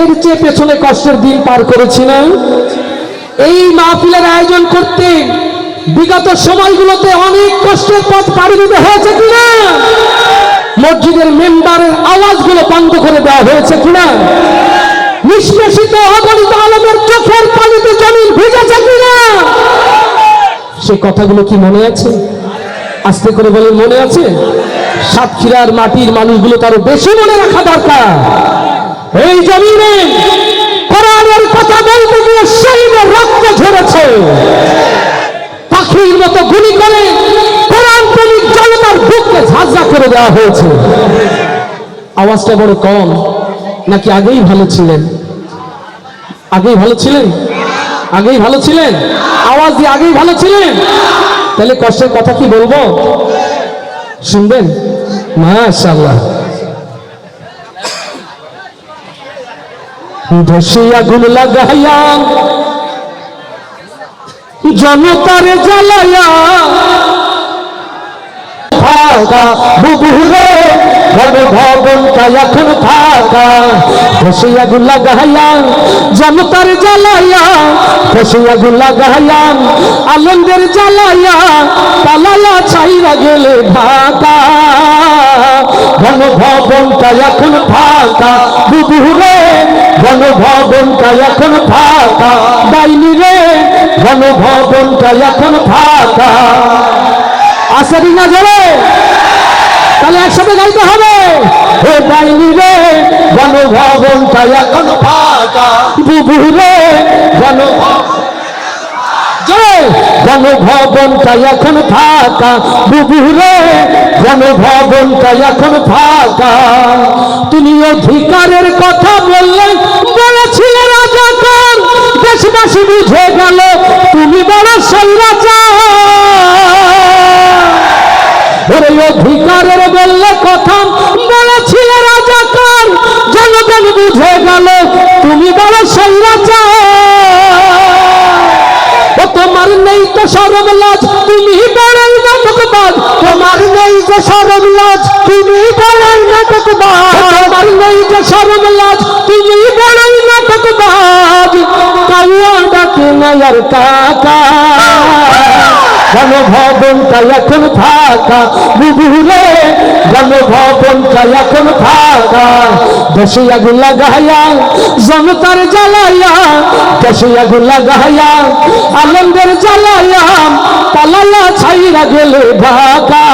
এর চেয়ে পেছনে কষ্টের দিন পার করেছি না। এই মাহফিলের আয়োজন করতে বিগত সময়গুলোতে অনেক কষ্টের পথ পাড়ি দিতে হয়েছে কিনা? মসজিদের মেম্বারের আওয়াজগুলো বন্ধ করে দেওয়া হয়েছে কিনা? নিষ্পেষিত অগণিত আলমের চোখের পানিতে জমিন ভিজেছে কিনা? সে কথাগুলো কি মনে আছে? আস্তে করে বলে মনে আছে? সাতক্ষীরার মাটির মানুষগুলো তারও বেশি মনে রাখা দরকার। এই জমিনে কোরআনের কথা বলতে গিয়ে শরীরে রক্ত ঝরেছে, পাখির মতো গুলি করে কোরআন প্রেমিক জনতার বুককে ঝাঁঝরা করে দেওয়া হয়েছে। আওয়াজটা বড় কম, নাকি আগেই ভালো ছিলেন? আগেই ভালো ছিলেন? আগেই ভালো ছিলেন? আওয়াজ দিয়ে আগেই ভালো ছিলেন? তাহলে কষ্টের কথা কি বলব? শুনবেন? মাশাআল্লাহ। ধসে আগুন লাগাইয়া জনতারে জ্বালাইয়া জনতার জ্বালাইয়া ধসে আগুন লাগাইয়া, আনন্দের জ্বালাইয়া পালায়া ছাইরা গেলে ঢাকা। ঘন ভবনটা এখন ফাঁকা। বুবুরে ঘন ভবনটা এখন ফাঁকা। ডাইনি রে ঘন ভবনটা এখন ফাঁকা। আসেনি না জলে তাহলে একসাথে গাইতে হবে। হে ডাইনি রে ঘন ভবনটা এখন ফাঁকা। বুবু রে ঘন ঘন ভবনটা এখন ফাঁকা। বুবু রে ঘন ভবনটা এখন ফাঁকা। তুমি অধিকারের কথা বললে, বলেছিলে রাজাকার দেশবাসী বুঝে গেল, তুমি বড় ওরে অধিকারের বললে কথা, বলেছিলে রাজাকার জনগণ বুঝে গেল, তুমি বড় সৈরাচার তো সরম লাজ, তুমি বড়ই নাটকবাজ। তোমার নেই যে সরম লাজ, তুমি বড়ই নাটকবাজ। তোমার নেই যে সরম লাজ, তুমি বড়ই নাটকবাজ। কাউয়া ডাকে নায়ার কাকা। ঘন ভবনটা এখন ফাঁকা। বুবুরে ঘন ভবনটা এখন ফাঁকা। দেশে আগুন লাগাইয়া, জনতার জ্বালাইয়া দেশে আগুন লাগাইয়া, আনন্দের জ্বালাইয়া পালালা ছাইরা গেলে ঢাকা।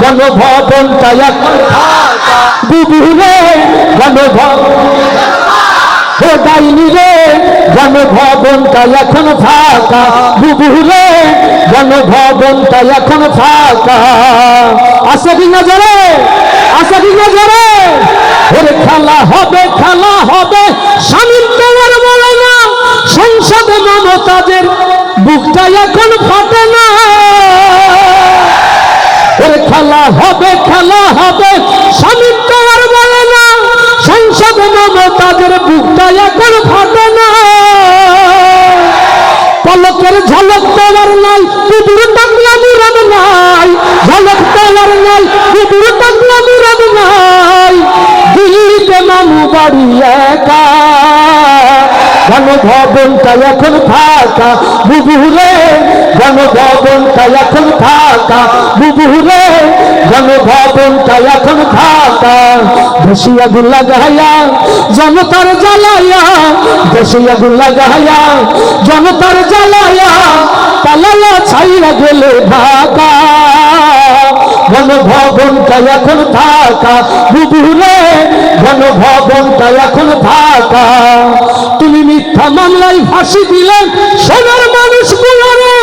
ঘন ভবনটা এখন ফাঁকা। বুবুরে ঘন ভবন হে ডাইনি রে ঘন ভবনটা এখন ফাঁকা। বুবু রে ঘন ভবনটা এখন ফাঁকা। আসে কিনা জরে আসে কিনা জরে ওরে খেলা হবে খেলা হবে। তোমার বলে না, সংসদে মমতাদের বুকটা এখন ফাটে না। ওরে খেলা হবে খেলা হবে। স্বামী বাড়ি একা। ঘন ভবনটা এখন ফাঁকা, বুবুরে ঘন ভবনটা এখন ফাঁকা, বুবুরে ঘন ভবনটা এখন ফাঁকা। ধসিয়া গুল্লা গায়া জনতার জ্বালায়া ধসিয়া গুল্লা গায়া জনতার জ্বালায়া পালায়া ছাইরা গেলে ঢাকা। ঘন ভবনটা এখন ফাঁকা। বুবুরে ঘন ভবনটা এখন ফাঁকা। তুমি মিথ্যা মামলায় ফাঁসি দিলেন সোনার মানুষ গুলারে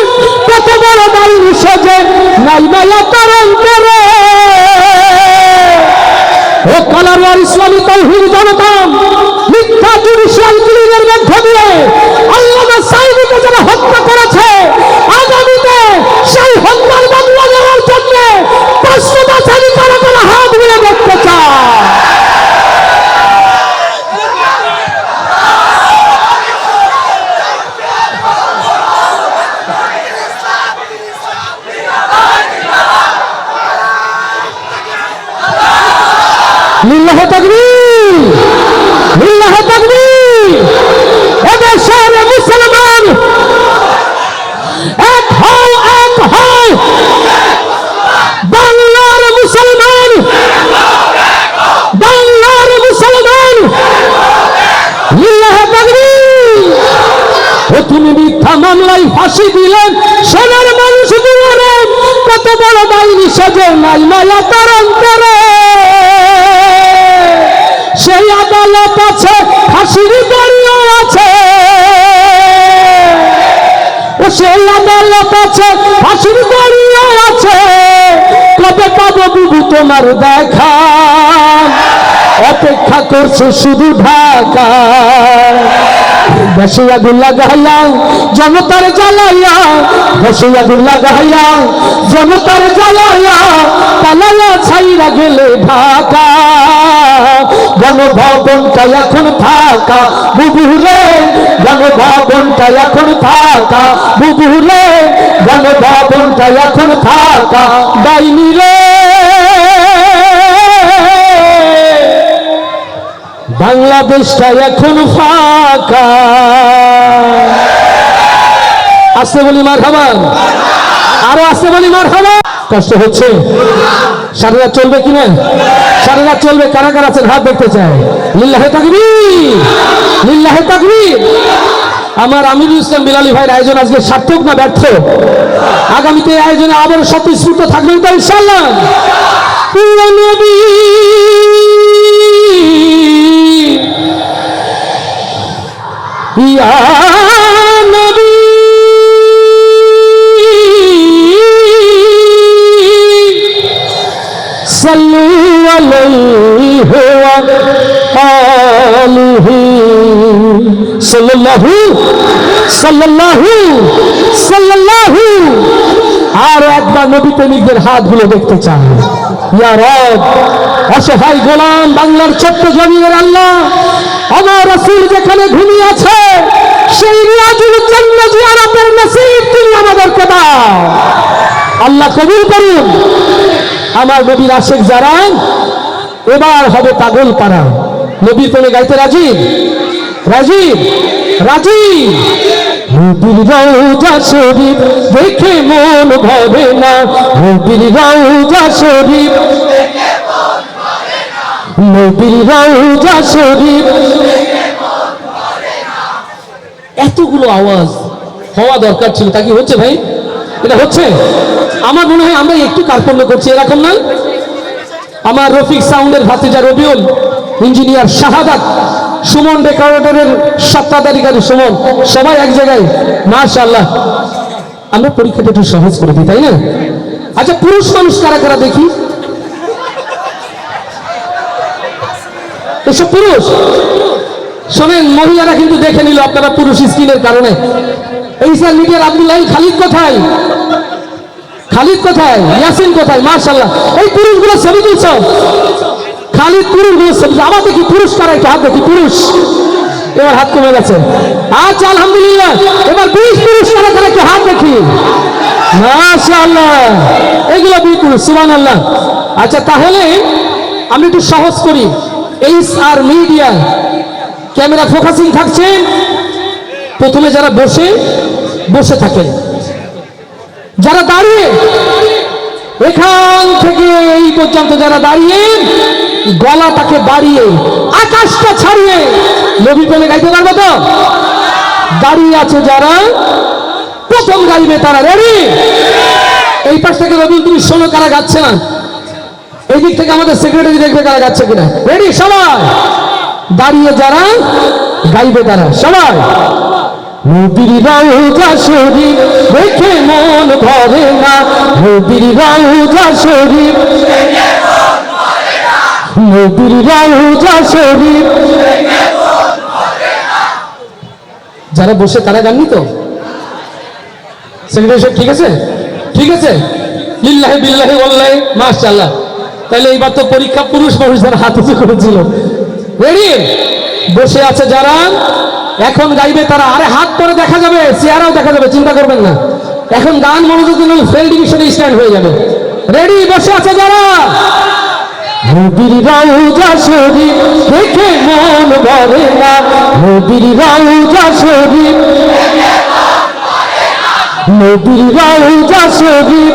কত বড় দায়ী সজে, নাই মেলা তার অন্তরে ও কালারওয়ার ইসলামী তৌহিদ জনতা, মিথ্যা জুডিশিয়াল ক্লিনের মধ্য দিয়ে আল্লামা সাইদিকে যারা হত্যা করেছে আগামীতে সেই হত্যার বদলা নেওয়ার জন্য প্রস্তুত আছেন তারা তারা হাত মিলে দেখতে চায় লিল্লাহ তাকবীর মামলায় ফাঁসি দিলেন। সোনার মানুষ দুয়ারে, কত বড় ডাইনি সাজে নাই মায়া তার অন্তরে। সেই আদালত আছে, ফাঁসির বাড়িও আছে। সেই আদালত আছে, ফাঁসির বাড়িও আছে। কবে পাবো বুবু তোমার দেখা? অপেক্ষা করছে শুধু ঢাকা। দেশে আগুন লাগাইয়া জনতার জ্বালাইয়া দেশে আগুন লাগাইয়া জনতার জ্বালাইয়া, পালাইয়া ছাইরা গেলে ঢাকা। গণভবনটা এখন ফাঁকা, বুবুরে গণভবনটা এখন ফাঁকা, বুবুরে গণভবনটা এখন ফাঁকা। ডাইনি রে। বাংলাদেশটা এখন ফাঁকা। আসতে বলি মার খাবার আরও আসতে বলি মার খাবার কষ্ট হচ্ছে। সারা রাত চলবে কিনা? সারা রাত চলবে, কারা কারা আছেন? হাত দেখতে চায় লিল্লাহে তাকবি লিল্লাহে তাকবি আমার আমিরুল ইসলাম বিলালি ভাইয়ের আয়োজন আজকে সার্থক না ব্যর্থ? আগামীতে এই আয়োজনে আবার স্বতঃস্ফূর্ত থাকবেন তো ইনশাল্লাহ প্রিয় নবী নবী। সাল্লু আলাইহি ওয়া আলিহি। সাল্লাল্লাহু সাল্লাল্লাহু সাল্লাল্লাহু। আর একবার নবী প্রেমিকদের হাতগুলো দেখতে চান। ইয়া রব, অসহায় গোলাম বাংলার ছোট্ট জমিনের আল্লাহ, আমার রাসূল যেখানে ঘুমিয়ে আছে, সেই রিয়াজুল জান্নাত জিয়ারতের নসিব তুমি আমাদেরকে দাও। আল্লাহ কবুল করুন। আমার নবীর আশেক যারা এবার হবে পাগল পাড়া। নবীর প্রেমে গাইতে রাজি? রাজি? রাজি? নবীর রওজা শরীফ, দেখে মন ভরে না। নবীর রওজা শরীফ নবীর রওজা শরীফ, এতগুলো আওয়াজ হওয়া দরকার ছিল। তা কি হচ্ছে ভাই? এটা হচ্ছে? আমার মনে হয় আমরা একটু কার্পণ্য করছি, এরকম না? আমার রফিক সাউন্ডের ভাতিজা রবিউল, ইঞ্জিনিয়ার শাহাদাত সুমন রেকর্ডারের সত্তাধারিকারী সুমন। সবাই এক জায়গায়। মাশাআল্লাহ। আমরা পরীক্ষাটা একটু সহজ করে দিই, তাই না? আচ্ছা পুরুষ মানুষ কারা কারা দেখি? এসব পুরুষ? শোনেন, মহিলারা কিন্তু দেখে নিল আপনারা পুরুষ স্কিনের কারণে। এই স্যার মিডিয়ার আব্দুল্লাহ খালিদ কোথায়? খালিদ কোথায়? ইয়াসিন কোথায়? মার্শাল্লাহ এই পুরুষগুলো ছবি তুলছ? খালিদ পুরুষগুলো ছবি আমার দেখি পুরুষ কারা একটু হাত দেখি পুরুষ? এবার হাত কমে গেছে। আচ্ছা আলহামদুলিল্লাহ। এবার বিশ পুরুষ কারা কারা একটু হাত দেখি? মাশাআল্লাহ। এগুলো দুই পুরুষ সুবান আল্লাহ আচ্ছা তাহলে আমি একটু সহজ করি। H R media, camera focusing থাকছে? প্রথমে যারা বসে বসে থাকে। যারা দাঁড়িয়ে, এখান থেকে পর্যন্ত যারা দাঁড়িয়ে গলাটাকে বাড়িয়ে, আকাশটা ছাড়িয়ে, নবী প্রেমে গাইতে পারবে তো? দাঁড়িয়ে আছে যারা, প্রথম গাইবে তারা রেডি এই পাশ থেকে রবি তুমি শোনো কারা গাচ্ছে না। এই দিক থেকে আমাদের সেক্রেটারি দেখবে কারা গাচ্ছে কিনা। রেডি সবাই। দাঁড়িয়ে যারা, গাইবে তারা। সবাই। নবীর রওজা শরীফ, দেখে মন যারা বসে তারা গাননি তো? সেক্রেটারি ঠিক আছে? ঠিক আছে? লিল্লাহি বিল্লাহি ওয়াল্লাহি, মাশাআল্লাহ। তাহলে এইবার তো পরীক্ষা পুরুষ যারা হাত করেছিল রেডি বসে আছে যারা এখন গাইবে তারা। আরে হাত পরে দেখা যাবে চেহারাও দেখা যাবে চিন্তা করবেন না। এখন গান মনোযোগ দিলে ফেল ডিভিশনে স্ট্যান্ড হয়ে যাবে। রেডি বসে আছে যারা। নবীর রওজা শরীফ দেখে মন ভরে না। নবীর রওজা শরীফ নবীর রওজা শরীফ।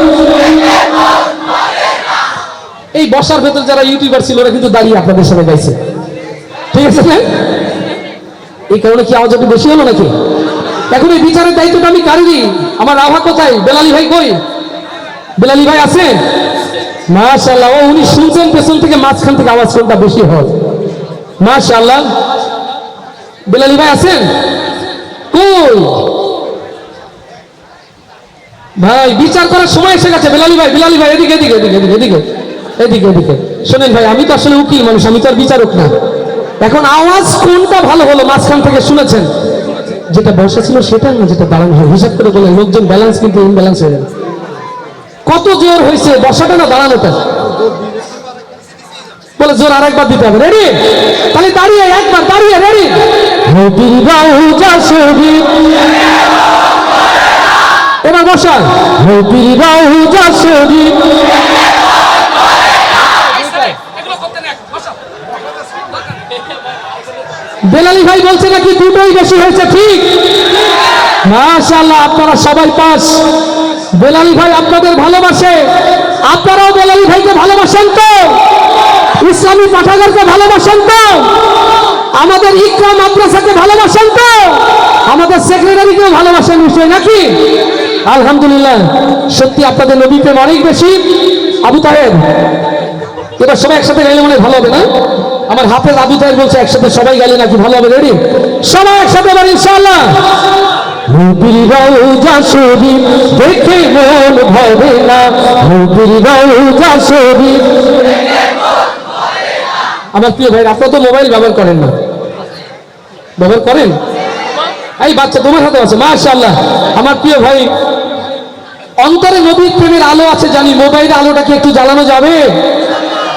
এই বসার ভেতর যারা ইউটিউবার ছিল ওরা কিন্তু দাঁড়িয়ে আপনাদের সাথে গাইছে। ঠিক আছে? এই কারণে কি আওয়াজ একটু বেশি হলো নাকি? এখন এই বিচারের দায়িত্বটা আমি কারি আমার রাভা কোথায়? বেলালি ভাই কই? বেলালি ভাই আছে? মাশাল্লাহ ও উনি শুনছেন পেছন থেকে, মাঝখান থেকে আওয়াজ কোনটা বেশি হয়? মাশাল্লাহ বেলালি ভাই আছেন? কই? ভাই, বিচার করার সময় এসে গেছে, বেলালি ভাই বেলালি ভাই এদিকে এদিকে এদিকে এদিকে এদিকে এদিকে। শোনেন ভাই, আমি তো আসলে উকিল মানুষ, আমি তো আর বিচারক না। এখন আওয়াজ কোনটা ভালো হলো মাঝখান থেকে শুনেছেন? যেটা বসা ছিল সেটা না, যেটা দাঁড়ানো হয় হিসাব করে বলে লোকজন ব্যালেন্স কিন্তু ইনব্যালেন্স হয়ে কত জোর হয়েছে? বসাটা না দাঁড়ানোটা? বলে জোর আরেকবার দিতে হবে। রেডি তাহলে দাঁড়িয়ে, একবার দাঁড়িয়ে রেডি এবার বসা বেলালি ভাই বলছে নাকি দুটোই বেশি হয়েছে, ঠিক? মাশাআল্লাহ, আপনারা সবাই পাস। বেলালি ভাই আপনাদের ভালোবাসে। আপনারাও বেলালি ভাইকে ভালোবাসেন তো? ইসলামী পাঠাগারকে ভালোবাসেন তো? আমাদের ইকরাম মাদ্রাসাকে ভালোবাসেন তো? আমাদের সেক্রেটারিকেও ভালোবাসেন নিশ্চয় নাকি? আলহামদুলিল্লাহ। সত্যি আপনাদের নবী প্রেম অনেক বেশি। আবু তাহের, এবার সবাই একসাথে গেলে মনে ভালো হবে, না? আমার হাফেজ আবু তাহের বলছে একসাথে সবাই গেলে নাকি ভালো হবে রেডি সবাই একসাথে এবার ইনশাআল্লাহ। নবীর রওজা শরীফ দেখে মন ভরে না। নবীর রওজা শরীফ আমার প্রিয় ভাই আপনারা তো মোবাইল ব্যবহার করেন না। ব্যবহার করেন? এই বাচ্চা তোমার হাতে আছে মাশাআল্লাহ। আমার প্রিয় ভাই অন্তরে নবীর প্রেমের আলো আছে জানি মোবাইলের আলোটা কি একটু জ্বালানো যাবে।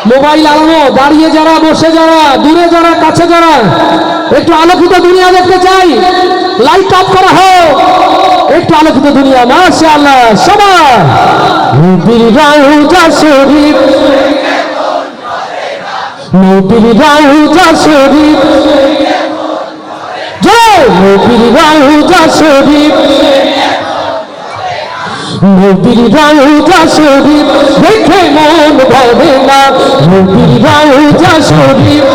মোবাইল আলানো দাঁড়িয়ে যারা বসে যারা দূরে যারা কাছে যারা একটু আলোকিত দুনিয়া দেখতে চাই। লাইট অফ করা হোক। একটু আলোকিত দুনিয়া শরীফ। নবীর শরীফ। জয়! নবীর রওজা শরীফ। নবীর রওজা শরীফ দেখে মন ভরে না। নবীর রওজা শরীফ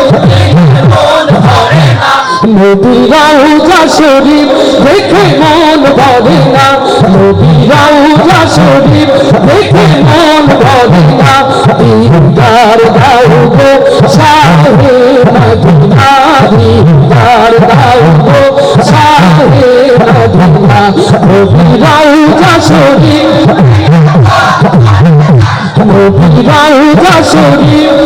নবীর রওজা শরীফ, দেখে মন ভরে না। নবীর রওজা শরীফ, দেখে মন ভরে না। দিদার দাও গো শাহে মদিনা দিদার দাও গো শাহে মদিনা। নবীর রওজা শরীফ নবীর রওজা শরীফ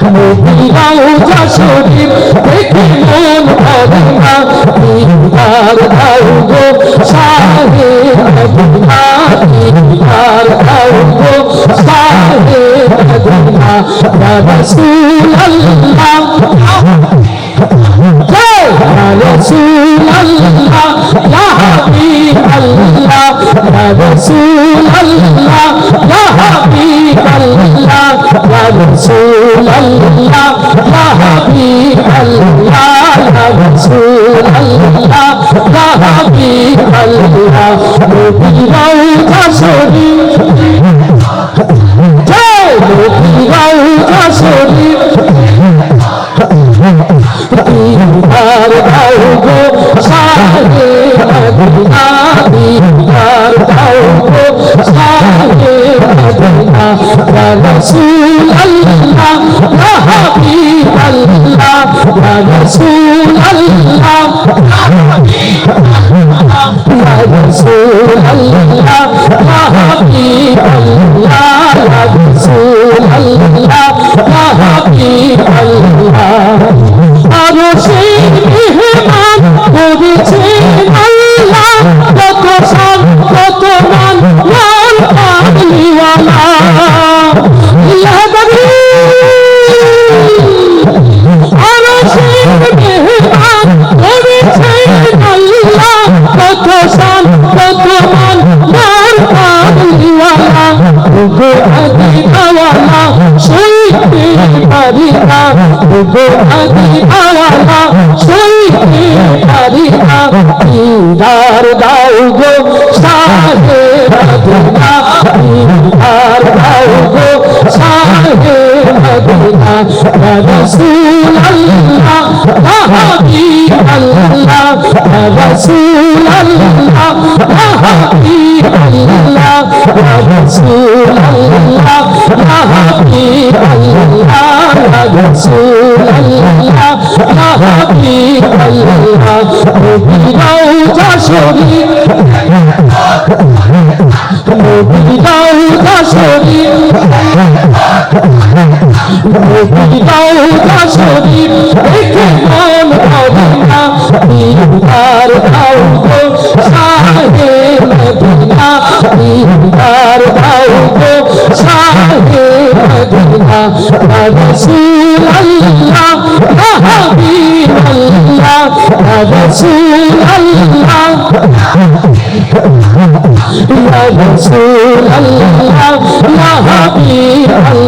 রওজা শরীফ দেখে মন ভরে না। দিদার দাও গো শাহে মদিনা দিদার দাও গো শাহে মদিনা ইয়া রাসূলুল্লাহ জয় ইয়া রাসূলুল্লাহ ইয়া হাবিবাল্লাহ ইয়া রাসূলুল্লাহ ইয়া হাবিবাল্লাহ ইয়া রাসূলুল্লাহ ইয়া হাবিবাল্লাহ ইয়া রাসূলুল্লাহ ইয়া হাবিবাল্লাহ নবীর রওজা শরীফ জয় নবীর রওজা শরীফ দিদার দাও গো শাহে মদিনা মদিনা ইয়া রাসূলুল্লাহ ইয়া হাবিবাল্লাহ ইয়া রাসূলুল্লাহ ইয়া রাসূলুল্লাহ ইয়া হাবিবাল্লাহ ইয়া রাসূলুল্লাহ ইয়া দিদার দাও গো সাহে দিদার দাও গো শাহে ইয়া রাসূল আল্লাহ ইয়া হাবিব আল্লাহ ইয়া রাসূল আল্লাহ ইয়া হাবিব আল্লাহ ইয়া রাসূল আল্লাহ ইয়া হাবিব আল্লাহ রাসূল আল্লাহ হাবিব আল্লাহ রওজা শরীফ দেখে মন মদিনা দিদার দাও গো শাহে মদিনা দিদার দাও গো শাহে মদিনা রাসূল আল্লাহ হাবিব আল্লাহ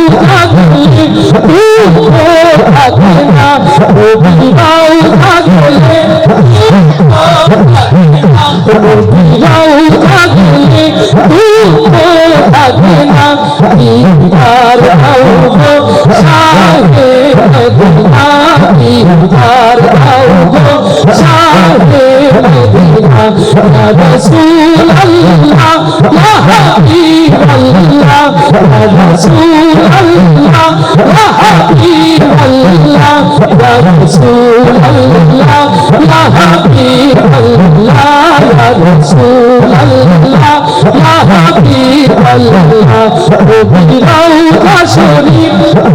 দুঃখ থাকে না রবিরাও থাকলে রবিরাও থাকলে দুঃখ থাকে না দিদার দাও গো শাহে মদিনা দিদার দাও শাহে মদিনা রাসূল আল্লাহ ইয়া হাবিব আল্লাহ রাসূল আল্লাহ ইয়া হাবিব আল্লাহ রাসূল আল্লাহ ইয়া হাবিব আল্লাহ রাসূল আল্লাহ ইয়া হাবিব আল্লাহ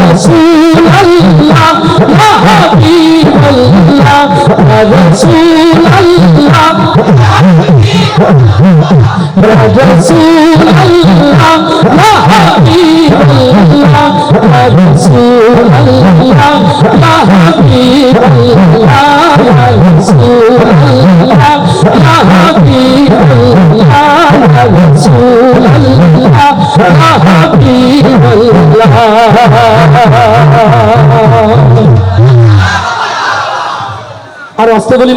رسول الله يا حبيب الله رسول الله رسول الله يا حبيب الله رسول الله يا حبيب الله رسول الله يا حبيب الله رسول الله يا حبيب আর অস্ত বলি